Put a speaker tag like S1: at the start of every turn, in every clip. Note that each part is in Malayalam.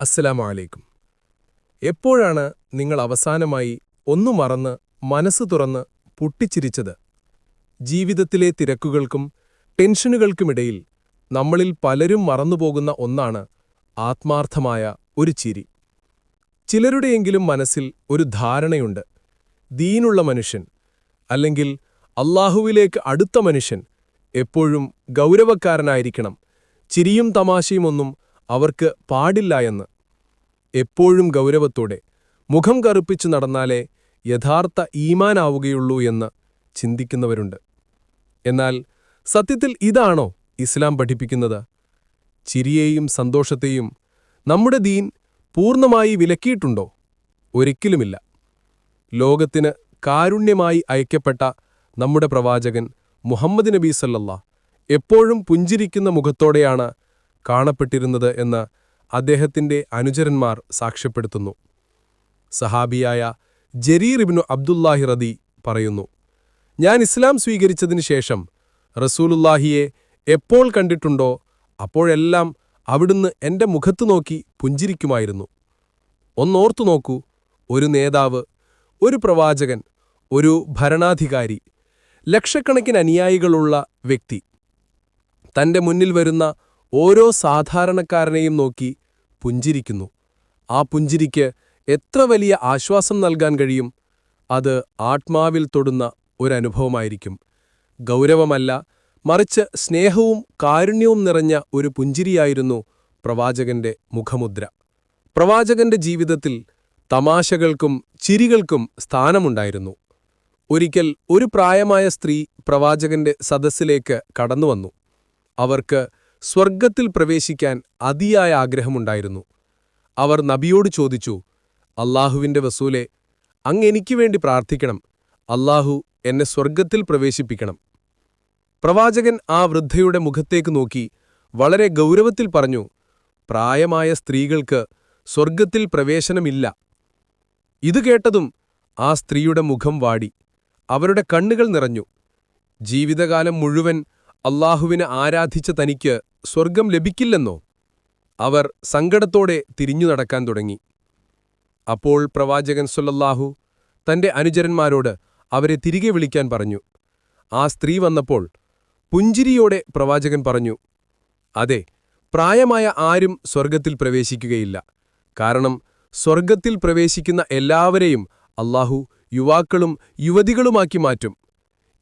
S1: അസ്സലാമു അലൈക്കും എപ്പോഴാണ് നിങ്ങൾ അവസാനമായി ഒന്നു മറന്ന് മനസ്സ് തുറന്ന് പൊട്ടിച്ചിരിച്ചത്? ജീവിതത്തിലെ തിരക്കുകൾക്കും ടെൻഷനുകൾക്കുമിടയിൽ നമ്മളിൽ പലരും മറന്നുപോകുന്ന ഒന്നാണ് ആത്മാർത്ഥമായ ഒരു ചിരി. ചിലരുടെയെങ്കിലും മനസ്സിൽ ഒരു ധാരണയുണ്ട്. ദീനുള്ള മനുഷ്യൻ അല്ലെങ്കിൽ അള്ളാഹുവിലേക്ക് അടുത്ത മനുഷ്യൻ എപ്പോഴും ഗൗരവക്കാരനായിരിക്കണം. ചിരിയും തമാശയുമൊന്നും അവർക്ക് പാടില്ല എന്ന്. എപ്പോഴും ഗൗരവത്തോടെ മുഖം കറുപ്പിച്ചു നടന്നാലേ യഥാർത്ഥ ഈമാനാവുകയുള്ളൂ എന്ന് ചിന്തിക്കുന്നവരുണ്ട്. എന്നാൽ സത്യത്തിൽ ഇതാണോ ഇസ്ലാം പഠിപ്പിക്കുന്നത്? ചിരിയെയും സന്തോഷത്തെയും നമ്മുടെ ദീൻ പൂർണമായി വിലക്കിയിട്ടുണ്ടോ? ഒരിക്കലുമില്ല. ലോകത്തിന് കാരുണ്യമായി അയക്കപ്പെട്ട നമ്മുടെ പ്രവാചകൻ മുഹമ്മദ് നബി സല്ലല്ലാ എപ്പോഴും പുഞ്ചിരിക്കുന്ന മുഖത്തോടെയാണ് കാണപ്പെട്ടിരുന്നത് എന്ന് അദ്ദേഹത്തിന്റെ അനുചരന്മാർ സാക്ഷ്യപ്പെടുത്തുന്നു. സഹാബിയായ ജരീർ ഇബ്നു അബ്ദുല്ലാഹി റദി പറയുന്നു ഞാൻ ഇസ്ലാം സ്വീകരിച്ചതിന് ശേഷം റസൂലുല്ലാഹിയെ എപ്പോൾ കണ്ടിട്ടുണ്ടോ അപ്പോഴെല്ലാം അവിടുന്ന് എന്റെ മുഖത്തു നോക്കി പുഞ്ചിരിക്കുമായിരുന്നു. ഒന്നോർത്തു നോക്കൂ ഒരു നേതാവ് ഒരു പ്രവാചകൻ ഒരു ഭരണാധികാരി ലക്ഷക്കണക്കിന് അനുയായികളുള്ള വ്യക്തി. തന്റെ മുന്നിൽ വരുന്ന ഓരോ സാധാരണക്കാരനെയും നോക്കി പുഞ്ചിരിക്കുന്നു. ആ പുഞ്ചിരിക്ക് എത്ര വലിയ ആശ്വാസം നൽകാൻ കഴിയും? അത് ആത്മാവിൽ തൊടുന്ന ഒരനുഭവമായിരിക്കും. ഗൗരവമല്ല മറിച്ച് സ്നേഹവും കാരുണ്യവും നിറഞ്ഞ ഒരു പുഞ്ചിരിയായിരുന്നു പ്രവാചകന്റെ മുഖമുദ്ര. പ്രവാചകന്റെ ജീവിതത്തിൽ തമാശകൾക്കും ചിരികൾക്കും സ്ഥാനമുണ്ടായിരുന്നു. ഒരിക്കൽ ഒരു പ്രായമായ സ്ത്രീ പ്രവാചകന്റെ സദസ്സിലേക്ക് കടന്നുവന്നു. അവർക്ക് സ്വർഗത്തിൽ പ്രവേശിക്കാൻ അതിയായ ആഗ്രഹമുണ്ടായിരുന്നു. അവർ നബിയോട് ചോദിച്ചു അള്ളാഹുവിന്റെ വസൂലെ എനിക്ക് വേണ്ടി പ്രാർത്ഥിക്കണം. അള്ളാഹു എന്നെ സ്വർഗത്തിൽ പ്രവേശിപ്പിക്കണം. പ്രവാചകൻ ആ വൃദ്ധയുടെ മുഖത്തേക്ക് നോക്കി വളരെ ഗൗരവത്തിൽ പറഞ്ഞു പ്രായമായ സ്ത്രീകൾക്ക് സ്വർഗത്തിൽ പ്രവേശനമില്ല. ഇത് കേട്ടതും ആ സ്ത്രീയുടെ മുഖം വാടി അവരുടെ കണ്ണുകൾ നിറഞ്ഞു. ജീവിതകാലം മുഴുവൻ അള്ളാഹുവിനെ ആരാധിച്ച തനിക്ക് സ്വർഗം ലഭിക്കില്ലെന്നോ? അവർ സങ്കടത്തോടെ തിരിഞ്ഞു നടക്കാൻ തുടങ്ങി. അപ്പോൾ പ്രവാചകൻ സുല്ലല്ലാഹു തന്റെ അനുചരന്മാരോട് അവരെ തിരികെ വിളിക്കാൻ പറഞ്ഞു. ആ സ്ത്രീ വന്നപ്പോൾ പുഞ്ചിരിയോടെ പ്രവാചകൻ പറഞ്ഞു അതെ പ്രായമായ ആരും സ്വർഗത്തിൽ പ്രവേശിക്കുകയില്ല. കാരണം സ്വർഗത്തിൽ പ്രവേശിക്കുന്ന എല്ലാവരെയും അല്ലാഹു യുവാക്കളും യുവതികളുമാക്കി മാറ്റും.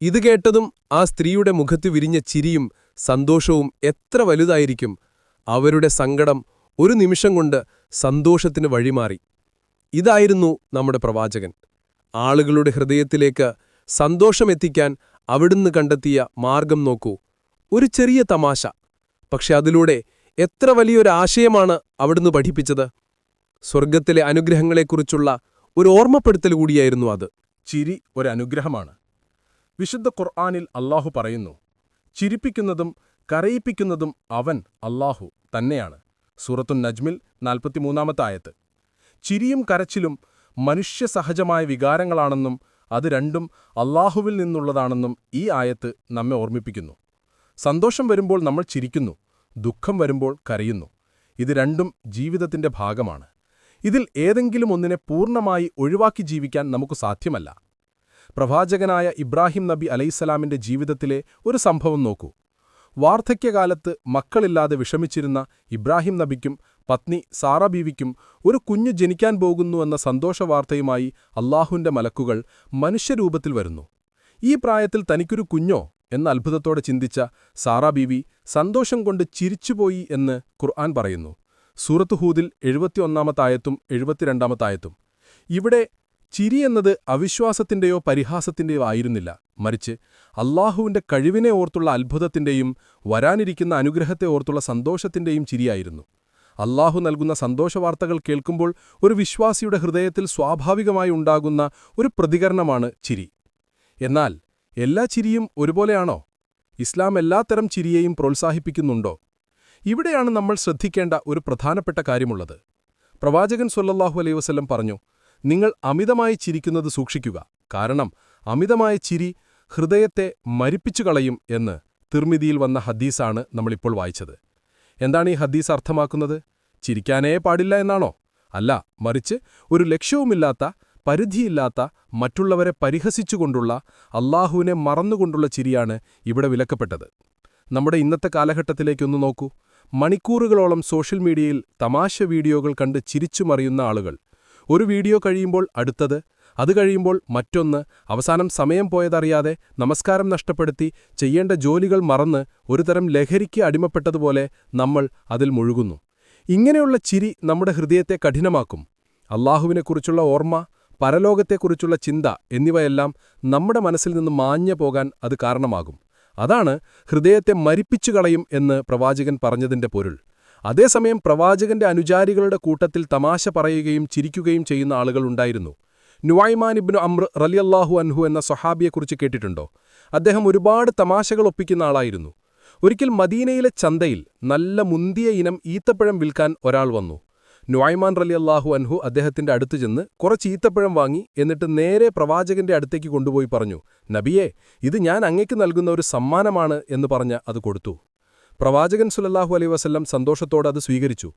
S1: ഇത് കേട്ടതും ആ സ്ത്രീയുടെ മുഖത്ത് വിരിഞ്ഞ ചിരിയും സന്തോഷവും എത്ര വലുതായിരിക്കും അവരുടെ സങ്കടം ഒരു നിമിഷം കൊണ്ട് സന്തോഷത്തിന് വഴിമാറി. ഇതായിരുന്നു നമ്മുടെ പ്രവാചകൻ. ആളുകളുടെ ഹൃദയത്തിലേക്ക് സന്തോഷമെത്തിക്കാൻ അവിടുന്ന് കണ്ടെത്തിയ മാർഗം നോക്കൂ. ഒരു ചെറിയ തമാശ. പക്ഷെ അതിലൂടെ എത്ര വലിയൊരു ആശയമാണ് അവിടുന്ന് പഠിപ്പിച്ചത്? സ്വർഗത്തിലെ അനുഗ്രഹങ്ങളെക്കുറിച്ചുള്ള ഒരു ഓർമ്മപ്പെടുത്തൽ കൂടിയായിരുന്നു അത്.
S2: ചിരി ഒരനുഗ്രഹമാണ് വിശുദ്ധ ഖുർആാനിൽ അള്ളാഹു പറയുന്നു ചിരിപ്പിക്കുന്നതും കരയിപ്പിക്കുന്നതും അവൻ അള്ളാഹു തന്നെയാണ്. സൂറത്തുൻ നജ്മിൽ നാൽപ്പത്തിമൂന്നാമത്തെ ആയത്ത്. ചിരിയും കരച്ചിലും മനുഷ്യ മനുഷ്യസഹജമായ വികാരങ്ങളാണെന്നും അത് രണ്ടും അള്ളാഹുവിൽ നിന്നുള്ളതാണെന്നും ഈ ആയത്ത് നമ്മെ ഓർമ്മിപ്പിക്കുന്നു. സന്തോഷം വരുമ്പോൾ നമ്മൾ ചിരിക്കുന്നു ദുഃഖം വരുമ്പോൾ കരയുന്നു. ഇത് രണ്ടും ജീവിതത്തിന്റെ ഭാഗമാണ്. ഇതിൽ ഏതെങ്കിലും ഒന്നിനെ പൂർണമായി ഒഴിവാക്കി ജീവിക്കാൻ നമുക്ക് സാധ്യമല്ല. പ്രവാചകനായ ഇബ്രാഹിം നബി അലൈസലാമിന്റെ ജീവിതത്തിലെ ഒരു സംഭവം നോക്കൂ. വാർദ്ധക്യകാലത്ത് മക്കളില്ലാതെ വിഷമിച്ചിരുന്ന ഇബ്രാഹിം നബിക്കും പത്നി സാറ ബീവിക്കും ഒരു കുഞ്ഞു ജനിക്കാൻ പോകുന്നുവെന്ന സന്തോഷവാർത്തയുമായി അള്ളാഹുവിന്റെ മലക്കുകൾ മനുഷ്യരൂപത്തിൽ വരുന്നു. ഈ പ്രായത്തിൽ തനിക്കൊരു കുഞ്ഞോ എന്ന അത്ഭുതത്തോടെ ചിന്തിച്ച സാറാ ബീവി സന്തോഷം കൊണ്ട് ചിരിച്ചുപോയി എന്ന് ഖുർആൻ പറയുന്നു. സൂറത്ത് ഹൂദിൽ എഴുപത്തിയൊന്നാമത്തായത്തും എഴുപത്തിരണ്ടാമത്തായത്തും. ഇവിടെ ചിരി എന്നത് അവിശ്വാസത്തിന്റെയോ പരിഹാസത്തിന്റെയോ ആയിരുന്നില്ല. മറിച്ച് അള്ളാഹുവിന്റെ കഴിവിനെ ഓർത്തുള്ള അത്ഭുതത്തിന്റെയും വരാനിരിക്കുന്ന അനുഗ്രഹത്തെ ഓർത്തുള്ള സന്തോഷത്തിന്റെയും ചിരിയായിരുന്നു. അള്ളാഹു നൽകുന്ന സന്തോഷവാർത്തകൾ കേൾക്കുമ്പോൾ ഒരു വിശ്വാസിയുടെ ഹൃദയത്തിൽ സ്വാഭാവികമായി ഉണ്ടാകുന്ന ഒരു പ്രതികരണമാണ് ചിരി. എന്നാൽ എല്ലാ ചിരിയും ഒരുപോലെയാണോ? ഇസ്ലാം എല്ലാത്തരം ചിരിയെയും പ്രോത്സാഹിപ്പിക്കുന്നുണ്ടോ? ഇവിടെയാണ് നമ്മൾ ശ്രദ്ധിക്കേണ്ട ഒരു പ്രധാനപ്പെട്ട കാര്യമുള്ളത്. പ്രവാചകൻ സൊല്ലാഹു അലൈവസം പറഞ്ഞു നിങ്ങൾ അമിതമായി ചിരിക്കുന്നത് സൂക്ഷിക്കുക. കാരണം അമിതമായ ചിരി ഹൃദയത്തെ മരിപ്പിച്ചു കളയും എന്ന് തിർമിതിയിൽ വന്ന ഹദ്ദീസാണ് നമ്മളിപ്പോൾ വായിച്ചത്. എന്താണ് ഈ ഹദ്ദീസ് അർത്ഥമാക്കുന്നത്? ചിരിക്കാനേ പാടില്ല എന്നാണോ? അല്ല മറിച്ച് ഒരു ലക്ഷ്യവുമില്ലാത്ത പരിധിയില്ലാത്ത മറ്റുള്ളവരെ പരിഹസിച്ചുകൊണ്ടുള്ള അള്ളാഹുവിനെ മറന്നുകൊണ്ടുള്ള ചിരിയാണ് ഇവിടെ വിലക്കപ്പെട്ടത്. നമ്മുടെ ഇന്നത്തെ കാലഘട്ടത്തിലേക്കൊന്ന് നോക്കൂ. മണിക്കൂറുകളോളം സോഷ്യൽ മീഡിയയിൽ തമാശ വീഡിയോകൾ കണ്ട് ചിരിച്ചുമറിയുന്ന ആളുകൾ ഒരു വീഡിയോ കഴിയുമ്പോൾ അടുത്തത് അത് കഴിയുമ്പോൾ മറ്റൊന്ന് അവസാനം സമയം പോയതറിയാതെ നമസ്കാരം നഷ്ടപ്പെടുത്തി ചെയ്യേണ്ട ജോലികൾ മറന്ന് ഒരുതരം ലഹരിക്ക് അടിമപ്പെട്ടതുപോലെ നമ്മൾ അതിൽ മുഴുകുന്നു. ഇങ്ങനെയുള്ള ചിരി നമ്മുടെ ഹൃദയത്തെ കഠിനമാക്കും. അള്ളാഹുവിനെക്കുറിച്ചുള്ള ഓർമ്മ പരലോകത്തെക്കുറിച്ചുള്ള ചിന്ത എന്നിവയെല്ലാം നമ്മുടെ മനസ്സിൽ നിന്ന് മാഞ്ഞു പോകാൻ അത് കാരണമാകും. അതാണ് ഹൃദയത്തെ മരിപ്പിച്ചു കളയും എന്ന് പ്രവാചകൻ പറഞ്ഞതിന്റെ പൊരുൾ. അതേസമയം പ്രവാചകന്റെ അനുചാരികളുടെ കൂട്ടത്തിൽ തമാശ പറയുകയും ചിരിക്കുകയും ചെയ്യുന്ന ആളുകളുണ്ടായിരുന്നു നുവായ്മാൻ ഇബ്നു അമ്ര റലിയല്ലാഹു അൻഹു എന്ന സൊഹാബിയെക്കുറിച്ച് കേട്ടിട്ടുണ്ടോ? അദ്ദേഹം ഒരുപാട് തമാശകൾ ഒപ്പിക്കുന്ന ആളായിരുന്നു. ഒരിക്കൽ മദീനയിലെ ചന്തയിൽ നല്ല മുന്തിയ ഇനം ഈത്തപ്പഴം വിൽക്കാൻ ഒരാൾ വന്നു. നുവായ്മാൻ റലിയല്ലാഹു അൻഹു അദ്ദേഹത്തിന്റെ അടുത്ത് ചെന്ന് കുറച്ച് ഈത്തപ്പഴം വാങ്ങി എന്നിട്ട് നേരെ പ്രവാചകന്റെ അടുത്തേക്ക് കൊണ്ടുപോയി പറഞ്ഞു നബിയെ ഇത് ഞാൻ അങ്ങയ്ക്ക് നൽകുന്ന ഒരു സമ്മാനമാണ് എന്ന് പറഞ്ഞ് അത് കൊടുത്തു. പ്രവാചകൻ സുലല്ലാഹു അലൈ വസല്ലം സന്തോഷത്തോടെ അത് സ്വീകരിച്ചു.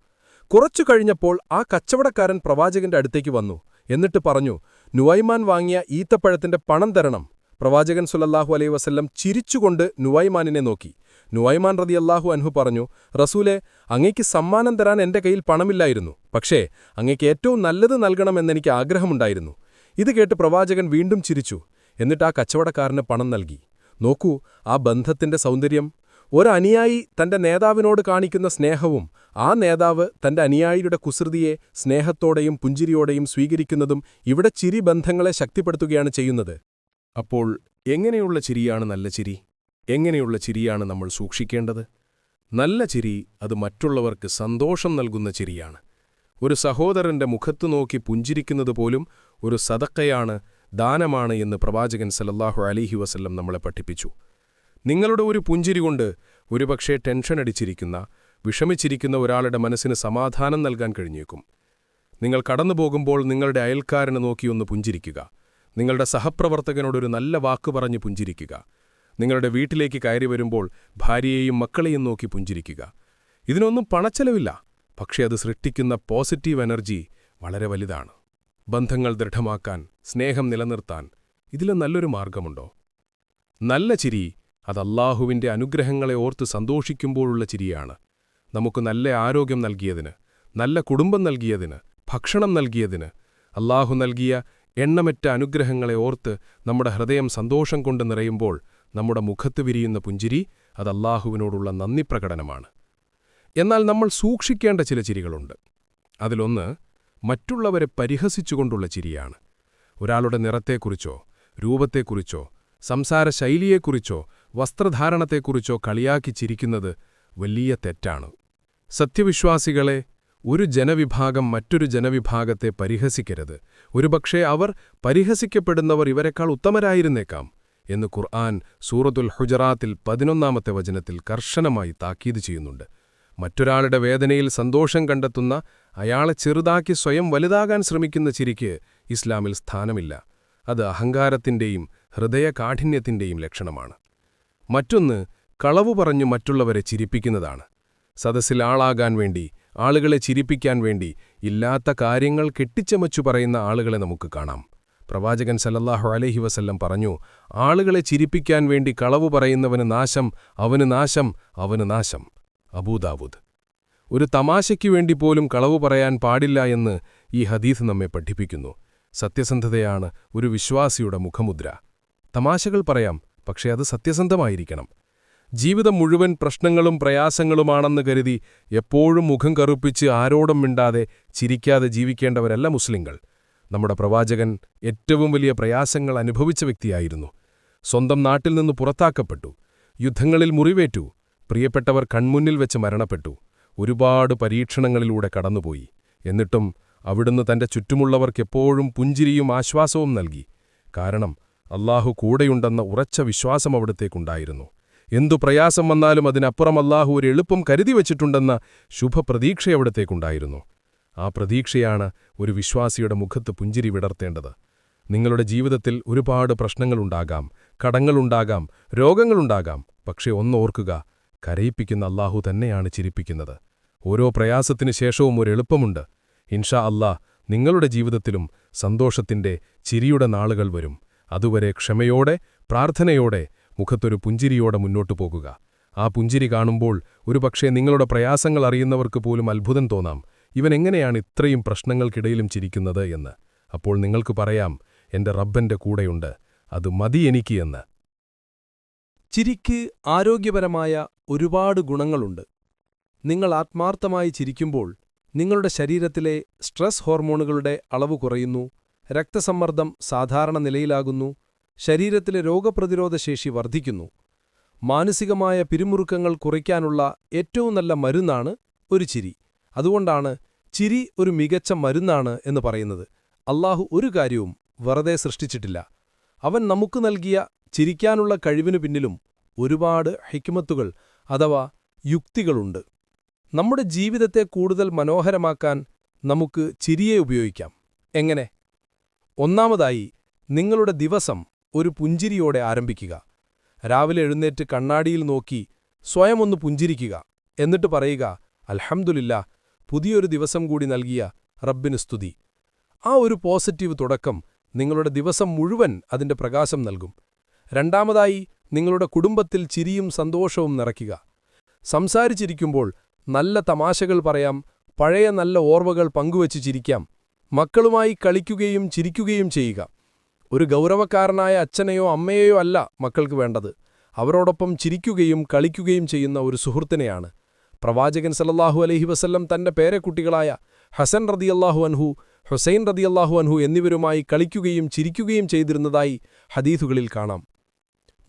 S2: കുറച്ചു കഴിഞ്ഞപ്പോൾ ആ കച്ചവടക്കാരൻ പ്രവാചകന്റെ അടുത്തേക്ക് വന്നു. എന്നിട്ട് പറഞ്ഞു നുവൈമാൻ വാങ്ങിയ ഈത്തപ്പഴത്തിന്റെ പണം തരണം. പ്രവാചകൻ സുലല്ലാഹു അലൈ വസല്ലം ചിരിച്ചുകൊണ്ട് നുവൈമാനിനെ നോക്കി. നുവൈമാൻ അള്ളാഹു അൻഹു പറഞ്ഞു റസൂലെ അങ്ങയ്ക്ക് സമ്മാനം തരാൻ എന്റെ കയ്യിൽ പണമില്ലായിരുന്നു. പക്ഷേ അങ്ങയ്ക്ക് ഏറ്റവും നല്ലത് നൽകണമെന്നെനിക്ക് ആഗ്രഹമുണ്ടായിരുന്നു. ഇത് കേട്ട് പ്രവാചകൻ വീണ്ടും ചിരിച്ചു. എന്നിട്ട് ആ കച്ചവടക്കാരന് പണം നൽകി. നോക്കൂ ആ ബന്ധത്തിന്റെ സൗന്ദര്യം ഒരനുയായി തന്റെ നേതാവിനോട് കാണിക്കുന്ന സ്നേഹവും ആ നേതാവ് തന്റെ അനുയായിയുടെ കുസൃതിയെ സ്നേഹത്തോടെയും പുഞ്ചിരിയോടെയും സ്വീകരിക്കുന്നതും ഇവിടെ ചിരി ബന്ധങ്ങളെ ശക്തിപ്പെടുത്തുകയാണ് ചെയ്യുന്നത്. അപ്പോൾ എങ്ങനെയുള്ള ചിരിയാണ് നല്ല ചിരി? എങ്ങനെയുള്ള ചിരിയാണ് നമ്മൾ സൂക്ഷിക്കേണ്ടത്? നല്ല ചിരി അത് മറ്റുള്ളവർക്ക് സന്തോഷം നൽകുന്ന ചിരിയാണ്. ഒരു സഹോദരന്റെ മുഖത്തു നോക്കി പുഞ്ചിരിക്കുന്നത് പോലും ഒരു സതക്കയാണ് ദാനമാണ് എന്ന് പ്രവാചകൻ സലല്ലാഹു അലിഹി വസല്ലം നമ്മളെ പഠിപ്പിച്ചു. നിങ്ങളുടെ ഒരു പുഞ്ചിരി കൊണ്ട് ഒരുപക്ഷേ ടെൻഷൻ അടിച്ചിരിക്കുന്ന വിഷമിച്ചിരിക്കുന്ന ഒരാളുടെ മനസ്സിന് സമാധാനം നൽകാൻ കഴിഞ്ഞേക്കും. നിങ്ങൾ കടന്നു പോകുമ്പോൾ നിങ്ങളുടെ അയൽക്കാരനെ നോക്കിയൊന്ന് പുഞ്ചിരിക്കുക. നിങ്ങളുടെ സഹപ്രവർത്തകനോടൊരു നല്ല വാക്ക് പറഞ്ഞ് പുഞ്ചിരിക്കുക. നിങ്ങളുടെ വീട്ടിലേക്ക് കയറി വരുമ്പോൾ ഭാര്യയെയും മക്കളെയും നോക്കി പുഞ്ചിരിക്കുക. ഇതിനൊന്നും പണച്ചെലവില്ല പക്ഷേ അത് സൃഷ്ടിക്കുന്ന പോസിറ്റീവ് എനർജി വളരെ വലുതാണ്. ബന്ധങ്ങൾ ദൃഢമാക്കാൻ സ്നേഹം നിലനിർത്താൻ ഇതിലും നല്ലൊരു മാർഗമുണ്ടോ? നല്ല ചിരി അത് അല്ലാഹുവിന്റെ അനുഗ്രഹങ്ങളെ ഓർത്ത് സന്തോഷിക്കുമ്പോഴുള്ള ചിരിയാണ്. നമുക്ക് നല്ല ആരോഗ്യം നൽകിയതിന് നല്ല കുടുംബം നൽകിയതിന് ഭക്ഷണം നൽകിയതിന് അല്ലാഹു നൽകിയ എണ്ണമറ്റ അനുഗ്രഹങ്ങളെ ഓർത്ത് നമ്മുടെ ഹൃദയം സന്തോഷം കൊണ്ട് നിറയുമ്പോൾ നമ്മുടെ മുഖത്ത് വിരിയുന്ന പുഞ്ചിരി അത് അല്ലാഹുവിനോടുള്ള നന്ദി പ്രകടനമാണ്. എന്നാൽ നമ്മൾ സൂക്ഷിക്കേണ്ട ചില ചിരികളുണ്ട്. അതിലൊന്ന് മറ്റുള്ളവരെ പരിഹസിച്ചുകൊണ്ടുള്ള ചിരിയാണ്. ഒരാളുടെ നിറത്തെക്കുറിച്ചോ രൂപത്തെക്കുറിച്ചോ സംസാര ശൈലിയെക്കുറിച്ചോ വസ്ത്രധാരണത്തെക്കുറിച്ചോ കളിയാക്കി ചിരിക്കുന്നത് വലിയ തെറ്റാണ്. സത്യവിശ്വാസികളെ ഒരു ജനവിഭാഗം മറ്റൊരു ജനവിഭാഗത്തെ പരിഹസിക്കരുത്. ഒരുപക്ഷെ അവർ പരിഹസിക്കപ്പെടുന്നവർ ഇവരെക്കാൾ ഉത്തമരായിരുന്നേക്കാം എന്ന് ഖുർആൻ സൂറത്തുൽ ഹുജറാത്തിൽ പതിനൊന്നാമത്തെ വചനത്തിൽ കർശനമായി താക്കീത് ചെയ്യുന്നുണ്ട്. മറ്റൊരാളുടെ വേദനയിൽ സന്തോഷം കണ്ടെത്തുന്ന അയാളെ ചെറുതാക്കി സ്വയം വലുതാകാൻ ശ്രമിക്കുന്ന ചിരിക്ക് ഇസ്ലാമിൽ സ്ഥാനമില്ല. അത് അഹങ്കാരത്തിന്റെയും ഹൃദയകാഠിന്യത്തിന്റെയും ലക്ഷണമാണ്. മറ്റൊന്ന് കളവു പറഞ്ഞു മറ്റുള്ളവരെ ചിരിപ്പിക്കുന്നതാണ്. സദസ്സിൽ ആളാകാൻ വേണ്ടി ആളുകളെ ചിരിപ്പിക്കാൻ വേണ്ടി ഇല്ലാത്ത കാര്യങ്ങൾ കെട്ടിച്ചമച്ചു പറയുന്ന ആളുകളെ നമുക്ക് കാണാം. പ്രവാചകൻ സല്ലല്ലാഹു അലഹി വസല്ലം പറഞ്ഞു ആളുകളെ ചിരിപ്പിക്കാൻ വേണ്ടി കളവു പറയുന്നവന് നാശം അവന് നാശം അവന് നാശം. അബൂദാവൂദ് ഒരു തമാശയ്ക്കു വേണ്ടി പോലും കളവു പറയാൻ പാടില്ല എന്ന് ഈ ഹദീസ് നമ്മെ പഠിപ്പിക്കുന്നു. സത്യസന്ധതയാണ് ഒരു വിശ്വാസിയുടെ മുഖമുദ്ര. തമാശകൾ പറയാം പക്ഷേ അത് സത്യസന്ധമായിരിക്കണം. ജീവിതം മുഴുവൻ പ്രശ്നങ്ങളും പ്രയാസങ്ങളുമാണെന്ന് കരുതി എപ്പോഴും മുഖം കറുപ്പിച്ച് ആരോടും മിണ്ടാതെ ചിരിക്കാതെ ജീവിക്കേണ്ടവരല്ല മുസ്ലിങ്ങൾ. നമ്മുടെ പ്രവാചകൻ ഏറ്റവും വലിയ പ്രയാസങ്ങൾ അനുഭവിച്ച വ്യക്തിയായിരുന്നു. സ്വന്തം നാട്ടിൽ നിന്ന് പുറത്താക്കപ്പെട്ടു. യുദ്ധങ്ങളിൽ മുറിവേറ്റു. പ്രിയപ്പെട്ടവർ കൺമുന്നിൽ വെച്ച് മരണപ്പെട്ടു. ഒരുപാട് പരീക്ഷണങ്ങളിലൂടെ കടന്നുപോയി. എന്നിട്ടും അവിടുന്ന് തന്റെ ചുറ്റുമുള്ളവർക്കെപ്പോഴും പുഞ്ചിരിയും ആശ്വാസവും നൽകി. കാരണം അല്ലാഹു കൂടെയുണ്ടെന്ന ഉറച്ച വിശ്വാസം അവിടത്തേക്കുണ്ടായിരുന്നു. എന്തു പ്രയാസം വന്നാലും അതിനപ്പുറം അള്ളാഹു ഒരു എളുപ്പം കരുതി വച്ചിട്ടുണ്ടെന്ന ശുഭപ്രതീക്ഷ അവിടത്തേക്കുണ്ടായിരുന്നു. ആ പ്രതീക്ഷയാണ് ഒരു വിശ്വാസിയുടെ മുഖത്ത് പുഞ്ചിരി വിടർത്തേണ്ടത്. നിങ്ങളുടെ ജീവിതത്തിൽ ഒരുപാട് പ്രശ്നങ്ങളുണ്ടാകാം കടങ്ങളുണ്ടാകാം രോഗങ്ങളുണ്ടാകാം പക്ഷേ ഒന്നോർക്കുക കരയിപ്പിക്കുന്ന അള്ളാഹു തന്നെയാണ് ചിരിപ്പിക്കുന്നത്. ഓരോ പ്രയാസത്തിനു ശേഷവും ഒരു എളുപ്പമുണ്ട്. ഇൻഷാ അല്ലാ നിങ്ങളുടെ ജീവിതത്തിലും സന്തോഷത്തിന്റെ ചിരിയുടെ നാളുകൾ വരും. അതുവരെ ക്ഷമയോടെ പ്രാർത്ഥനയോടെ മുഖത്തൊരു പുഞ്ചിരിയോടെ മുന്നോട്ടു പോകുക. ആ പുഞ്ചിരി കാണുമ്പോൾ ഒരുപക്ഷെ നിങ്ങളുടെ പ്രയാസങ്ങൾ അറിയുന്നവർക്ക് പോലും അത്ഭുതം തോന്നാം. ഇവൻ എങ്ങനെയാണ് ഇത്രയും പ്രശ്നങ്ങൾക്കിടയിലും ചിരിക്കുന്നത് എന്ന്. അപ്പോൾ നിങ്ങൾക്ക് പറയാം എന്റെ റബ്ബന്റെ കൂടെയുണ്ട്. അത് മതി എനിക്ക് എന്ന്.
S1: ചിരിക്ക് ആരോഗ്യപരമായ ഒരുപാട് ഗുണങ്ങളുണ്ട്. നിങ്ങൾ ആത്മാർത്ഥമായി ചിരിക്കുമ്പോൾ നിങ്ങളുടെ ശരീരത്തിലെ സ്ട്രെസ് ഹോർമോണുകളുടെ അളവ് കുറയുന്നു രക്തസമ്മർദ്ദം സാധാരണ നിലയിലാകുന്നു ശരീരത്തിലെ രോഗപ്രതിരോധശേഷി വർദ്ധിക്കുന്നു. മാനസികമായ പിരിമുറുക്കങ്ങൾ കുറയ്ക്കാനുള്ള ഏറ്റവും നല്ല മരുന്നാണ് ഒരു ചിരി. അതുകൊണ്ടാണ് ചിരി ഒരു മികച്ച മരുന്നാണ് എന്ന് പറയുന്നത്. അള്ളാഹു ഒരു കാര്യവും വെറുതെ സൃഷ്ടിച്ചിട്ടില്ല. അവൻ നമുക്ക് നൽകിയ ചിരിക്കാനുള്ള കഴിവിനു പിന്നിലും ഒരുപാട് ഹിക്മത്തുകൾ അഥവാ യുക്തികളുണ്ട്. നമ്മുടെ ജീവിതത്തെ കൂടുതൽ മനോഹരമാക്കാൻ നമുക്ക് ചിരിയെ ഉപയോഗിക്കാം. എങ്ങനെ? ഒന്നാമതായി നിങ്ങളുടെ ദിവസം ഒരു പുഞ്ചിരിയോടെ ആരംഭിക്കുക. രാവിലെ എഴുന്നേറ്റ് കണ്ണാടിയിൽ നോക്കി സ്വയം ഒന്ന് പുഞ്ചിരിക്കുക. എന്നിട്ട് പറയുക അൽഹംദുലില്ല പുതിയൊരു ദിവസം കൂടി നൽകിയ റബ്ബിന് സ്തുതി. ആ ഒരു പോസിറ്റീവ് തുടക്കം നിങ്ങളുടെ ദിവസം മുഴുവൻ അതിന്റെ പ്രകാശം നൽകും. രണ്ടാമതായി നിങ്ങളുടെ കുടുംബത്തിൽ ചിരിയും സന്തോഷവും നിറയ്ക്കുക. സംസാരിച്ചിരിക്കുമ്പോൾ നല്ല തമാശകൾ പറയാം പഴയ നല്ല ഓർവകൾ പങ്കുവച്ച് ചിരിക്കാം. മക്കളുമായി കളിക്കുകയും ചിരിക്കുകയും ചെയ്യുക. ഒരു ഗൗരവക്കാരനായ അച്ഛനെയോ അമ്മയെയോ അല്ല മക്കൾക്ക് വേണ്ടത്. അവരോടൊപ്പം ചിരിക്കുകയും കളിക്കുകയും ചെയ്യുന്ന ഒരു സുഹൃത്തിനെയാണ്. പ്രവാചകൻ സല്ലല്ലാഹു അലൈഹി വസല്ലം തന്റെ പേരക്കുട്ടികളായ ഹസൻ റതിയല്ലാഹു അൻഹു ഹുസൈൻ റതിയല്ലാഹു അൻഹു എന്നിവരുമായി കളിക്കുകയും ചിരിക്കുകയും ചെയ്തിരുന്നതായി ഹദീഥുകളിൽ കാണാം.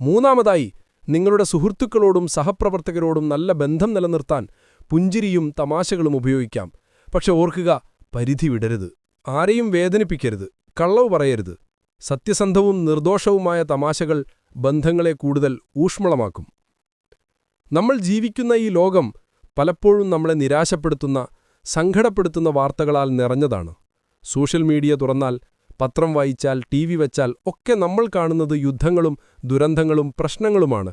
S1: മൂന്നാമതായി നിങ്ങളുടെ സുഹൃത്തുക്കളോടും സഹപ്രവർത്തകരോടും നല്ല ബന്ധം നിലനിർത്താൻ പുഞ്ചിരിയും തമാശകളും ഉപയോഗിക്കാം. പക്ഷെ ഓർക്കുക പരിധി വിടരുത്. ആരെയും വേദനിപ്പിക്കരുത് കള്ളവ് പറയരുത്. സത്യസന്ധവും നിർദോഷവുമായ തമാശകൾ ബന്ധങ്ങളെ കൂടുതൽ ഊഷ്മളമാക്കും. നമ്മൾ ജീവിക്കുന്ന ഈ ലോകം പലപ്പോഴും നമ്മളെ നിരാശപ്പെടുത്തുന്ന സങ്കടപ്പെടുത്തുന്ന വാർത്തകളാൽ നിറഞ്ഞതാണ്. സോഷ്യൽ മീഡിയ തുറന്നാൽ പത്രം വായിച്ചാൽ ടി വി വച്ചാൽ ഒക്കെ നമ്മൾ കാണുന്നത് യുദ്ധങ്ങളും ദുരന്തങ്ങളും പ്രശ്നങ്ങളുമാണ്.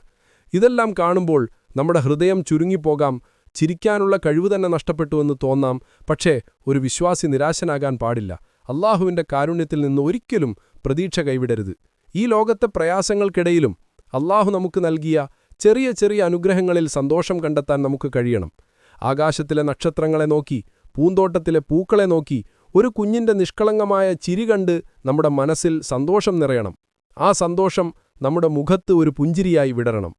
S1: ഇതെല്ലാം കാണുമ്പോൾ നമ്മുടെ ഹൃദയം ചുരുങ്ങിപ്പോകാം ചിരിക്കാനുള്ള കഴിവ് തന്നെ നഷ്ടപ്പെട്ടുവെന്ന് തോന്നാം. പക്ഷേ ഒരു വിശ്വാസി നിരാശനാകാൻ പാടില്ല. അള്ളാഹുവിന്റെ കാരുണ്യത്തിൽ നിന്ന് ഒരിക്കലും പ്രതീക്ഷ കൈവിടരുത്. ഈ ലോകത്തെ പ്രയാസങ്ങൾക്കിടയിലും അള്ളാഹു നമുക്ക് നൽകിയ ചെറിയ ചെറിയ അനുഗ്രഹങ്ങളിൽ സന്തോഷം കണ്ടെത്താൻ നമുക്ക് കഴിയണം. ആകാശത്തിലെ നക്ഷത്രങ്ങളെ നോക്കി പൂന്തോട്ടത്തിലെ പൂക്കളെ നോക്കി ഒരു കുഞ്ഞിന്റെ നിഷ്കളങ്കമായ ചിരി കണ്ട് നമ്മുടെ മനസ്സിൽ സന്തോഷം നിറയണം. ആ സന്തോഷം നമ്മുടെ മുഖത്ത് ഒരു പുഞ്ചിരിയായി വിടരണം.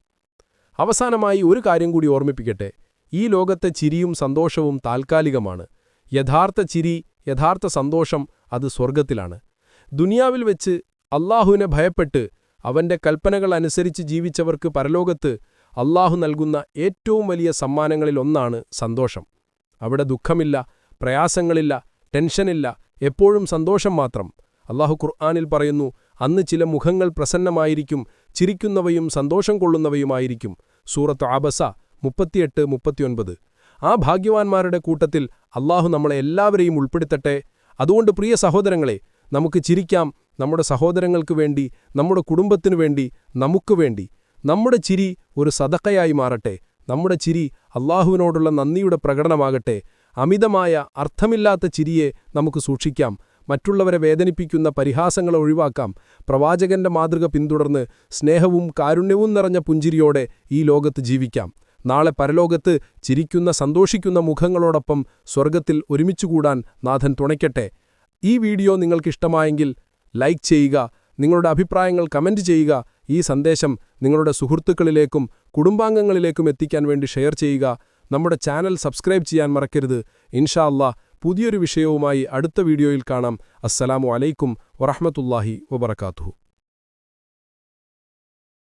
S1: അവസാനമായി ഒരു കാര്യം കൂടി ഓർമ്മിപ്പിക്കട്ടെ. ഈ ലോകത്തെ ചിരിയും സന്തോഷവും താൽക്കാലികമാണ്. യഥാർത്ഥ ചിരി യഥാർത്ഥ സന്തോഷം അത് സ്വർഗത്തിലാണ് ദുനിയാവിൽ വെച്ച് അള്ളാഹുവിനെ ഭയപ്പെട്ട് അവന്റെ കൽപ്പനകൾ അനുസരിച്ച് ജീവിച്ചവർക്ക് പരലോകത്ത് അള്ളാഹു നൽകുന്ന ഏറ്റവും വലിയ സമ്മാനങ്ങളിൽ ഒന്നാണ് സന്തോഷം. അവിടെ ദുഃഖമില്ല പ്രയാസങ്ങളില്ല ടെൻഷനില്ല എപ്പോഴും സന്തോഷം മാത്രം. അള്ളാഹു ഖുർആാനിൽ പറയുന്നു അന്ന് ചില മുഖങ്ങൾ പ്രസന്നമായിരിക്കും ചിരിക്കുന്നവയും സന്തോഷം കൊള്ളുന്നവയുമായിരിക്കും. സൂറത്ത് ആബസ മുപ്പത്തിയെട്ട് മുപ്പത്തിയൊൻപത്. ആ ഭാഗ്യവാന്മാരുടെ കൂട്ടത്തിൽ അള്ളാഹു നമ്മളെ എല്ലാവരെയും ഉൾപ്പെടുത്തട്ടെ. അതുകൊണ്ട് പ്രിയ സഹോദരങ്ങളെ നമുക്ക് ചിരിക്കാം. നമ്മുടെ സഹോദരങ്ങൾക്ക് വേണ്ടി നമ്മുടെ കുടുംബത്തിനു വേണ്ടി നമുക്ക് വേണ്ടി. നമ്മുടെ ചിരി ഒരു സതക്കയായി മാറട്ടെ. നമ്മുടെ ചിരി അള്ളാഹുവിനോടുള്ള നന്ദിയുടെ പ്രകടനമാകട്ടെ. അമിതമായ അർത്ഥമില്ലാത്ത ചിരിയെ നമുക്ക് സൂക്ഷിക്കാം. മറ്റുള്ളവരെ വേദനിപ്പിക്കുന്ന പരിഹാസങ്ങളെ ഒഴിവാക്കാം. പ്രവാചകന്റെ മാതൃക പിന്തുടർന്ന് സ്നേഹവും കാരുണ്യവും നിറഞ്ഞ പുഞ്ചിരിയോടെ ഈ ലോകത്ത് ജീവിക്കാം. നാളെ പരലോകത്ത് ചിരിക്കുന്ന സന്തോഷിക്കുന്ന മുഖങ്ങളോടൊപ്പം സ്വർഗത്തിൽ ഒരുമിച്ചുകൂടാൻ നാഥൻ തുണയ്ക്കട്ടെ. ഈ വീഡിയോ നിങ്ങൾക്കിഷ്ടമായെങ്കിൽ ലൈക്ക് ചെയ്യുക നിങ്ങളുടെ അഭിപ്രായങ്ങൾ കമന്റ് ചെയ്യുക ഈ സന്ദേശം നിങ്ങളുടെ സുഹൃത്തുക്കളിലേക്കും കുടുംബാംഗങ്ങളിലേക്കും എത്തിക്കാൻ വേണ്ടി ഷെയർ ചെയ്യുക. നമ്മുടെ ചാനൽ സബ്സ്ക്രൈബ് ചെയ്യാൻ മറക്കരുത്. ഇൻഷാ അല്ലാ പുതിയൊരു വിഷയവുമായി അടുത്ത വീഡിയോയിൽ കാണാം. അസ്സലാമു അലൈക്കും വറഹമത്തുല്ലാഹി വബർക്കാത്തുഹു